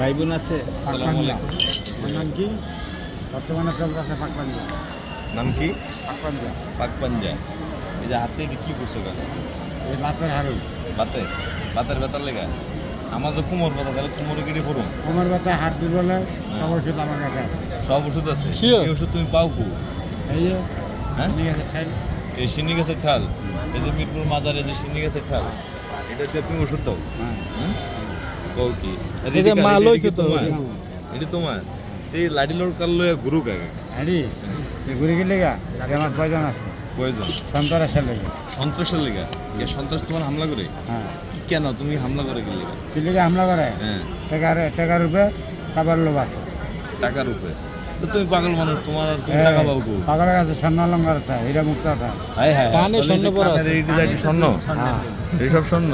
ভাই বোন আছে আমার নাম কি? বর্তমানে চলতেছে পাকপাঞ্জা নাম কি? পাকপাঞ্জা পাক পাঞ্জা এই যে হাতে কি করছ কেন? এই বাতের হারু বাতে? বাতের বেতার লেগা? আমার যে কুমোর কথা তাহলে কুমোরে কেটে পড়ুন কোমর ব্যথা হাত দুর্বলে সব ওষুধ আমার কাছে আছে। সব ওষুধ আছে. এই ওষুধ তুমি পাও কু? এই যে হ্যাঁ? ঠিক আছে খাই এই সিন্নি গাছের ঠাল। এই যে মিরপুর মাজারে যে সিন্নি গাছের ঠাল এটা দিয়ে তুমি ওষুধ দাও। হ্যাঁ? কও কি মা এই যে এদিকে- মাল এদিকে তো। এটা তোমার। এই লাডি লোড কাল লইয়া গুরু কাকে এই ঘুরে গেলে গা আমার প্রয়োজন আছে? প্রয়োজন সন্তরাসের লেগে। সন্ত্রাসের লেগা? কে সন্ত্রাস তোমার হামলা করে? হ্যাঁ। কেন? তুমি হামলা করে গেলে কি লেগে হামলা করে? হ্যাঁ। টাকার টাকার উপরে টাকার লোভ আছে। টাকার উপরে? তুমি পাগল মানুষ তোমার আর তুমি হ্যাঁ, টাকা পাবো কো পাগলের কাছে স্বর্ণ অলঙ্কার আছে হীরা মুক্ত আছে হায় হায় কানে স্বর্ণ পরা আছে। স্বর্ণ? হ্যাঁ। এইসব স্বর্ণ?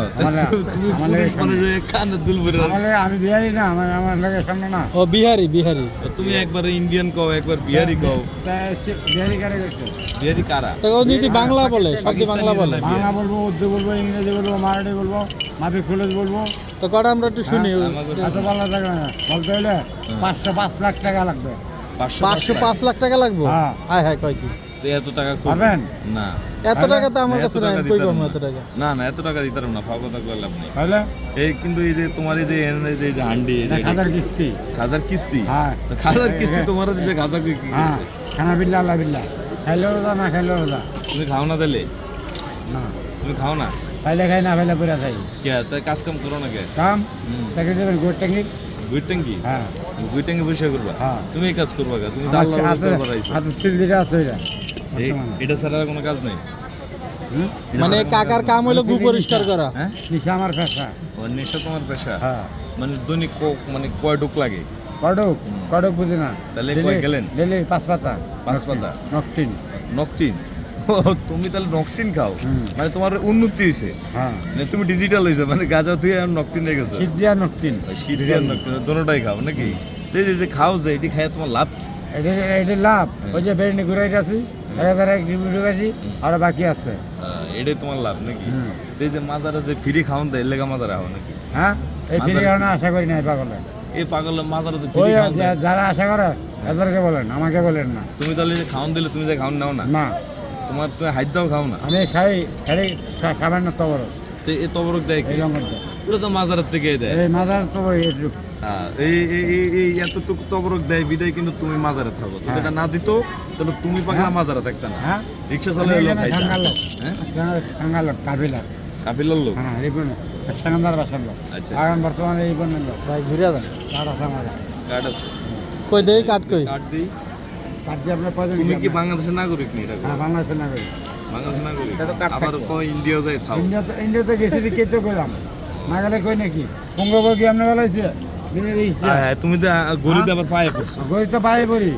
তুমি এই পুরুষ মানুষ হয়ে কানে দুল ভরে। আমার আমি বিহারি না আমার আমার লাগে স্বর্ণ না। ও বিহারি বিহারি। তুমি একবার ইন্ডিয়ান কও একবার বিহারি কও। বিহারি কারে বিহারি কারা? তো ও যদি বাংলা বলে শব্দ বাংলা বলে। বাংলা। বলব উর্দু বলব ইংরেজি বলব মারাঠি বলব মাফি খুলেজ বলব। তো কটা আমরা একটু শুনি আমাকে- এত ভালো থাকবে না। বলতে হলে পাঁচশো পাঁচ লাখ টাকা লাগবে। পাঁচশো পাঁচ লাখ টাকা লাগবো? হ্যাঁ। হায় কয় কি? এত টাকা? পারবেন? না। এত টাকা তো আমার কাছে নাই কই পাবো না। এত টাকা? না না এত টাকা দিতাম না ফাও কথা কইলাম না। তাহলে এই কিন্তু এই যে তোমার এই যে এই যে- হান্ডি হাজার কিস্তি। খাজার কিস্তি? হ্যাঁ। তো খাজার কিস্তি তোমার যে খাজা কি কি হ্যাঁ খানা বিল্লা আল্লাহ বিল্লা। খাইলেও রোজা না খাইলেও রোজা। তুমি খাও না দিলে না। তুমি খাও না? খাইলে খাই না খাইলে পরে খাই কে? তাই কাজ কাম করো না কে? কাম। চাকরি দেবেন গোট ট্যাঙ্গি গুইটেঙ্গি হ্যাঁ। গুইটেঙ্গি বসে করবা হ্যাঁ। তুমি এই কাজ করবা? তুমি তো আমার আল্লাহর হাতে করবার আইছো। হাতে সিল দিটা আছে এটা। এটা ছাড়া কোনো কাজ নেই? মানে কাকার কাম হলো গু পরিষ্কার করা হ্যাঁ নিশা আমার পেশা ও নেশা তোমার পেশা হ্যাঁ মানে দৈনিক ক- মানে কয় ডুক লাগে কটক কটক বুঝি না তাহলে কয় গেলেন? ডেলি পাঁচ পাতা পাঁচ পাতা? নকটিন নকটিন তুমি তাহলে নকটিন খাও। মানে তোমার উন্নতি হয়েছে হ্যাঁ। মানে তুমি ডিজিটাল হয়েছে মানে গাজা তুই আর নকটিন হয়ে গেছো। দিয়া নকটিন। দিয়ে নকটিন দোনোটাই খাও নাকি? এই যে খাও যে এটি খাই তোমার লাভ কি? এটা এটা লাভ। ওই যে বেরনি ঘুরাই আছি এক হাজার এক ঢুকাইছি আর বাকি আছে। এটাই তোমার লাভ নাকি। এই যে মাজারে যে ফ্রি খাওয়ান দেয় এলাকা মাজারে হও নাকি? হ্যাঁ? এই ফিরে মাদার- আশা করি না পাগলে। এই পাগল মাজারে তো ফ্রি খাওয়ান যা- যারা আশা করে এদেরকে বলেন আমাকে বলেন না। তুমি তাহলে যে খাওয়ান দিলে তুমি যে খাওয়ান নাও না? না। তোমার তুমি হাইট দাও খাও না? আমি খাই খাই খাবার না তবর তো এই তবরক দেয় কি? ওটা তো মাজারের থেকে দেয়। এই মাদার তবর এইটুক হ্যাঁ, এই এই- এতটুকু তবরক দেয় বিদায় কিন্তু তুমি মাজারে থাকো। যদি হ্যাঁ। এটা না দিত তাহলে তুমি পাগলা হ্যাঁ। মাজারে থাকতে না। হ্যাঁ। রিক্সা চলে এলো খাইতা হ্যাঁ? কাবিলার কাপিলার লোক হ্যাঁ এই বোন। সাঙ্গান্দার বাসার লোক। আচ্ছা, এখন বর্তমানে এই বোনের লোক। ভাই ঘুরে যান। কাঠ আছে আছে। কই দেই কাট কই? কার্ড দিই। কাঠ দিয়ে আপনার প্রয়োজন তুমি কি? বাংলাদেশের নাগরিক নি এটা হ্যাঁ বাংলাদেশের নাগরিক। বাংলাদেশের আবার। ইন্ডিয়া যাই থাও। ইন্ডিয়া তো ইন্ডিয়া তো গেছি কে তো কইলাম না গেলে কই নাকি পঙ্গবর্গী আপনি বেলাইছে হ্যাঁ হ্যাঁ, তুমি তো গরিব আবার পায়ে পড়ছো। গরি তো পায়ে পড়ি।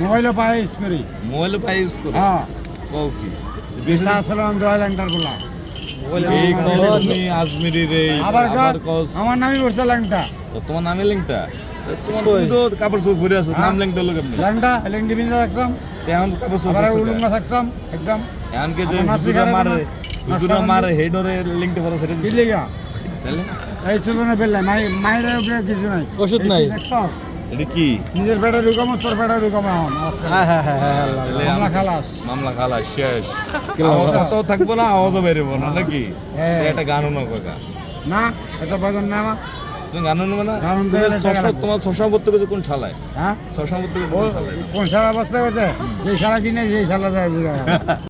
কে পায়ে ইউজ করি। মোবাইলে পায়ে ইউজ করো? হ্যাঁ। কও কি? বিশা আসলাম দয়াল এন্টার বলা আবার গাছ আমার নামই করছে ল্যাংটা। তোমার নামে তো কাপড় নাম লিঙ্কটা লোক আপনি। ল্যাংটা ল্যাংটি বিন্দা থাকতাম এখন কাপড় চোপড় আবার উলুঙ্গা থাকতাম একদম। এখন কে যে আমার নাতি হুজুরা ঘরে মারে হুজুরা মারে হেডরে লিঙ্কটা পরে সেটা কি দিছে। এই ছিল না বেললাই মাই মায়ের উপরে কিছু নাই। ওষুধ নাই। কি দেখছ? এটা কি? নিজের পেটে ঢুকামো তোর পেটে ঢুকামো এখন আল্লাহ তাহলে মামলা আম- খালাস। মামলা খালাস শেষ। তো থাকব না আওয়াজও বেরোবো না নাকি? হ্যাঁ। এটা গানও না না এত বাজন না আমার তুমি না? গান ছশো লাগবে। তোমার ছশো করতে গেছে কোন শালায়? হ্যাঁ? ছশো করতে গেছে কোন শালায়? কোন সারা অবস্থা হয়েছে যে সারা কিনে যে সারা যায়